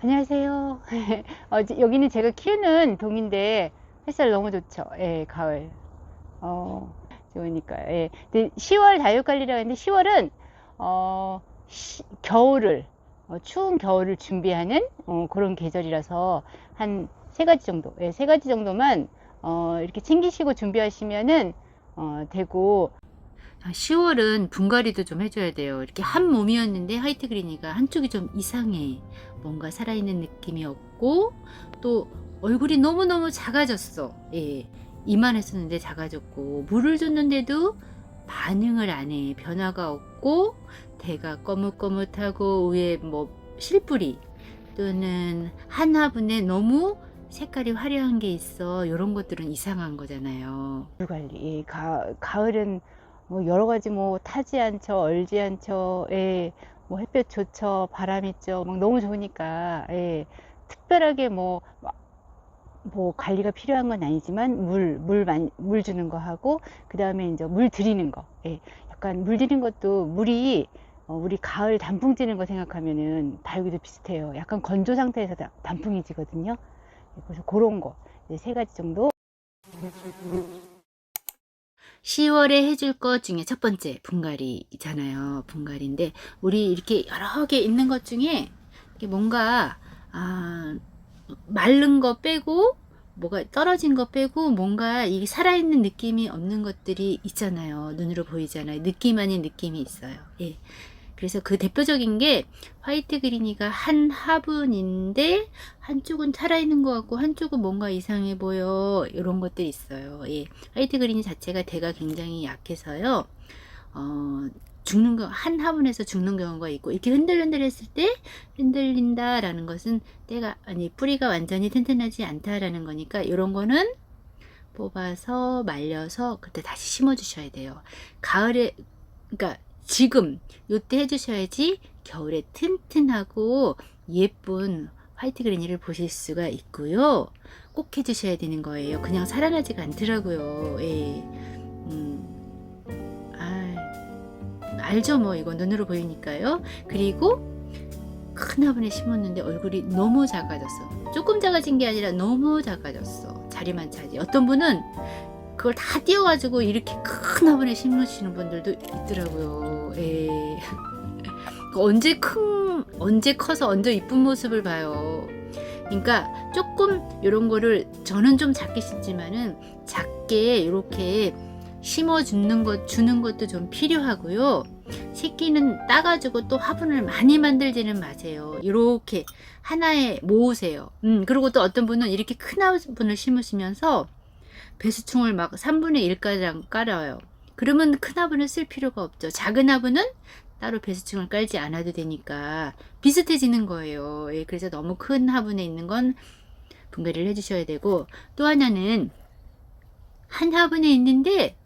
안녕하세요. 어, 지- 여기는 제가 키우는 동인데 햇살 너무 좋죠. 예, 가을. 어, 좋으니까. 예. 근데 10월 다육관리라고 했는데 10월은 어, 시- 겨울을 어, 추운 겨울을 준비하는 어, 그런 계절이라서 한 세 가지 정도, 예, 세 가지 정도만 어, 이렇게 챙기시고 준비하시면은 어, 되고 10월은 분갈이도 좀 해줘야 돼요. 이렇게 한 몸이었는데 화이트 그린이가 한쪽이 좀 이상해. 뭔가 살아있는 느낌이 없고 또 얼굴이 너무너무 작아졌어. 예. 이만했었는데 작아졌고 물을 줬는데도 반응을 안 해. 변화가 없고 대가 거뭇거뭇하고 위에 뭐 실뿌리 또는 한 화분에 너무 색깔이 화려한 게 있어. 이런 것들은 이상한 거잖아요. 물 관리. 가, 가을은 뭐 여러 가지 뭐 타지 않죠, 얼지 않죠, 예, 뭐 햇볕 좋죠, 바람 있죠, 막 너무 좋으니까, 예, 특별하게 뭐, 막뭐 관리가 필요한 건 아니지만 물, 물 많이, 물 주는 거 하고, 그 다음에 이제 물 드리는 거, 예, 약간 물 드리는 것도 물이, 어, 우리 가을 단풍 지는 거 생각하면은 다육이도 비슷해요. 약간 건조 상태에서 다- 단풍이 지거든요. 예, 그래서 그런 거, 이제 세 가지 정도. 10월에 해줄 것 중에 첫 번째 분갈이잖아요. 분갈이인데 우리 이렇게 여러 개 있는 것 중에 뭔가 아, 마른 거 빼고 뭐가 떨어진 거 빼고 뭔가 이 살아있는 느낌이 없는 것들이 있잖아요. 눈으로 보이잖아요. 느낌 아닌 느낌이 있어요. 예. 그래서 그 대표적인 게 화이트 그린이가 한 화분인데 한쪽은 살아있는 것 같고 한쪽은 뭔가 이상해 보여 이런 것들이 있어요. 예. 화이트 그린 자체가 대가 굉장히 약해서요. 어, 죽는 거, 한 화분에서 죽는 경우가 있고, 이렇게 흔들흔들 했을 때 흔들린다라는 것은 때가, 아니, 뿌리가 완전히 튼튼하지 않다라는 거니까, 이런 거는 뽑아서 말려서 그때 다시 심어주셔야 돼요. 가을에, 그러니까 지금, 요때 해주셔야지 겨울에 튼튼하고 예쁜 화이트 그린이를 보실 수가 있고요. 꼭 해주셔야 되는 거예요. 그냥 살아나지가 않더라고요. 예. 음. 아, 알죠, 뭐, 이거 눈으로 보이니까요. 그리고 큰 화분에 심었는데 얼굴이 너무 작아졌어. 조금 작아진 게 아니라 너무 작아졌어. 자리만 차지. 어떤 분은 그걸 다 띄워가지고 이렇게 큰 화분에 심으시는 분들도 있더라고요. 예. 그 언제 큰, 언제 커서 언제 이쁜 모습을 봐요. 그러니까 조금 이런 거를 저는 좀 작게 심지만은 작게 이렇게 심어 주는 것 주는 것도 좀 필요하고요. 새끼는 따가지고 또 화분을 많이 만들지는 마세요. 이렇게 하나에 모으세요. 음 그리고 또 어떤 분은 이렇게 큰 화분을 심으시면서 배수충을 막 3분의 1가량 깔아요. 그러면 큰 화분을 쓸 필요가 없죠. 작은 화분은 따로 배수충을 깔지 않아도 되니까 비슷해지는 거예요. 예, 그래서 너무 큰 화분에 있는 건 분갈이를 해주셔야 되고 또 하나는 한 화분에 있는데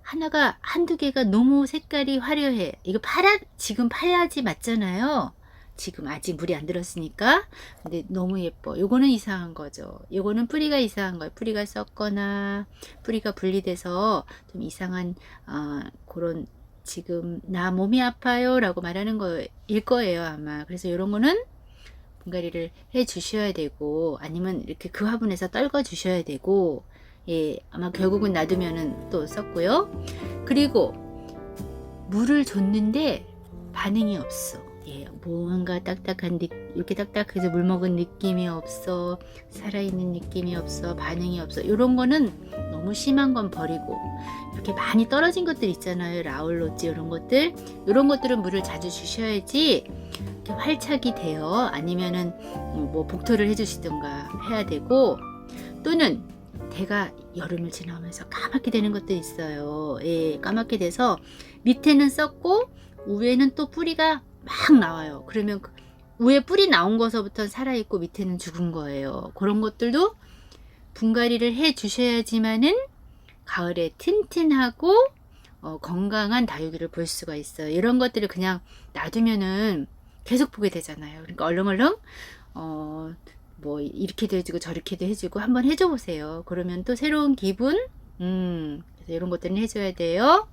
하나가 한두 개가 너무 색깔이 화려해. 이거 팔아 지금 파야지 맞잖아요. 지금 아직 물이 안 들었으니까 근데 너무 예뻐. 요거는 이상한 거죠. 요거는 뿌리가 이상한 거예요. 뿌리가 썩거나 뿌리가 분리돼서 좀 이상한 어, 그런 지금 나 몸이 아파요 라고 말하는 거일 거예요 아마. 그래서 이런 거는 분갈이를 해 주셔야 되고 아니면 이렇게 그 화분에서 떨궈 주셔야 되고 예 아마 결국은 놔두면은 또 썩고요. 그리고 물을 줬는데 반응이 없어. 예, 뭔가 딱딱한 느 이렇게 딱딱해서 물 먹은 느낌이 없어 살아있는 느낌이 없어 반응이 없어. 이런 거는 너무 심한 건 버리고 이렇게 많이 떨어진 것들 있잖아요. 라울로지 이런 것들. 이런 것들은 물을 자주 주셔야지 이렇게 활착이 돼요. 아니면은 뭐 복토를 해주시던가 해야 되고 또는 대가 여름을 지나면서 까맣게 되는 것도 있어요. 예 까맣게 돼서 밑에는 썩고 위에는 또 뿌리가 막 나와요. 그러면 그 위에 뿌리 나온 거서부터 살아있고 밑에는 죽은 거예요. 그런 것들도 분갈이를 해 주셔야지만은 가을에 튼튼하고 어, 건강한 다육이를 볼 수가 있어요. 이런 것들을 그냥 놔두면은 계속 보게 되잖아요. 그러니까 얼렁얼렁 어, 뭐 이렇게도 해주고 저렇게도 해주고 한번 해줘 보세요. 그러면 또 새로운 기분, 음, 그래서 이런 것들은 해줘야 돼요.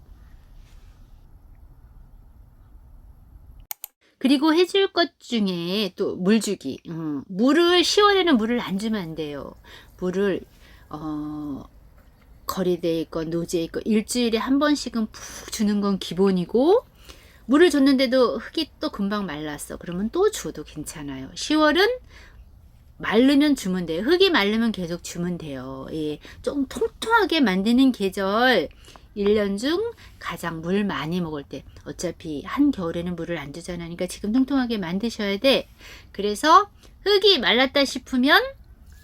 그리고 해줄 것 중에 또 물 주기. 음, 물을 10월에는 물을 안 주면 안 돼요. 물을 어 거리대에 있건 노지에 있건 일주일에 한 번씩은 푹 주는 건 기본이고 물을 줬는데도 흙이 또 금방 말랐어. 그러면 또 줘도 괜찮아요. 10월은 마르면 주면 돼요. 흙이 마르면 계속 주면 돼요. 예, 좀 통통하게 만드는 계절 1년 중 가장 물 많이 먹을 때 어차피 한겨울에는 물을 안 주잖아. 그러니까 지금 통통하게 만드셔야 돼. 그래서 흙이 말랐다 싶으면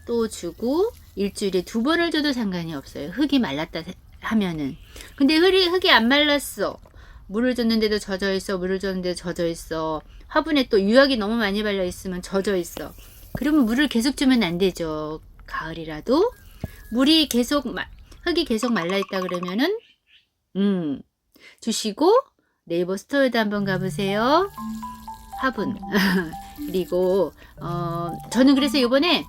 또 주고 일주일에 두 번을 줘도 상관이 없어요. 흙이 말랐다 하면은. 근데 흙이, 흙이 안 말랐어. 물을 줬는데도 젖어 있어. 물을 줬는데도 젖어 있어. 화분에 또 유약이 너무 많이 발려 있으면 젖어 있어. 그러면 물을 계속 주면 안 되죠. 가을이라도 물이 계속 마- 흙이 계속 말라 있다 그러면은 음 주시고 네이버 스토어에도 한번 가보세요. 화분 그리고 어 저는 그래서 이번에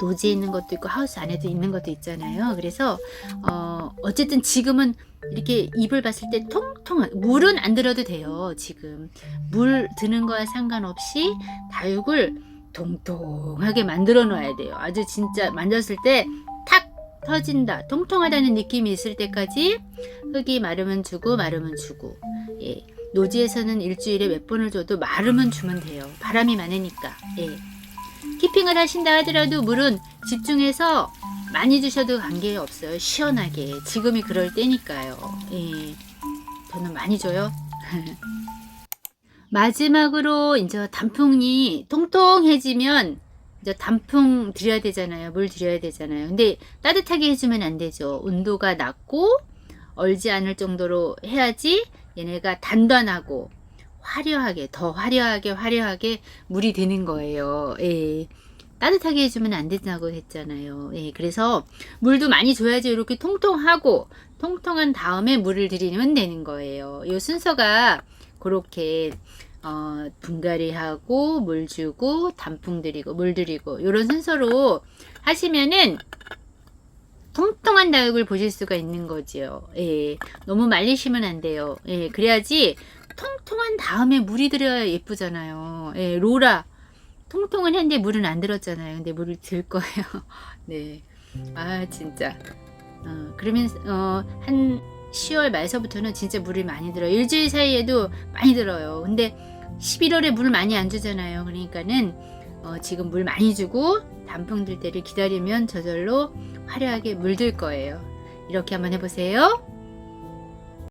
노지에 있는 것도 있고 하우스 안에도 있는 것도 있잖아요. 그래서 어 어쨌든 지금은 이렇게 잎을 봤을 때 통통한 물은 안 들어도 돼요. 지금 물 드는 거와 상관없이 다육을 통통하게 만들어 놔야 돼요. 아주 진짜 만졌을 때탁 터진다. 통통하다는 느낌이 있을 때까지 흙이 마르면 주고 마르면 주고. 예. 노지에서는 일주일에 몇 번을 줘도 마르면 주면 돼요. 바람이 많으니까. 예. 키핑을 하신다 하더라도 물은 집중해서 많이 주셔도 관계없어요. 시원하게. 지금이 그럴 때니까요. 예. 저는 많이 줘요. 마지막으로 이제 단풍이 통통해지면 단풍 드려야 되잖아요. 물 드려야 되잖아요. 근데 따뜻하게 해주면 안 되죠. 온도가 낮고 얼지 않을 정도로 해야지 얘네가 단단하고 화려하게 더 화려하게 화려하게 물이 되는 거예요. 예. 따뜻하게 해주면 안 된다고 했잖아요. 예. 그래서 물도 많이 줘야지 이렇게 통통하고 통통한 다음에 물을 드리면 되는 거예요. 이 순서가 그렇게 어, 분갈이하고 물 주고 단풍 드리고 물 드리고 이런 순서로 하시면은 통통한 다육을 보실 수가 있는 거지요. 예, 너무 말리시면 안 돼요. 예, 그래야지 통통한 다음에 물이 들어야 예쁘잖아요. 예, 로라 통통은 했는데 물은 안 들었잖아요. 근데 물을 들 거예요. 네, 아 진짜. 어, 그러면 어, 한 10월 말서부터는 진짜 물이 많이 들어요. 일주일 사이에도 많이 들어요. 근데 11월에 물 많이 안 주잖아요. 그러니까는 어, 지금 물 많이 주고 단풍 들 때를 기다리면 저절로 화려하게 물들 거예요. 이렇게 한번 해보세요.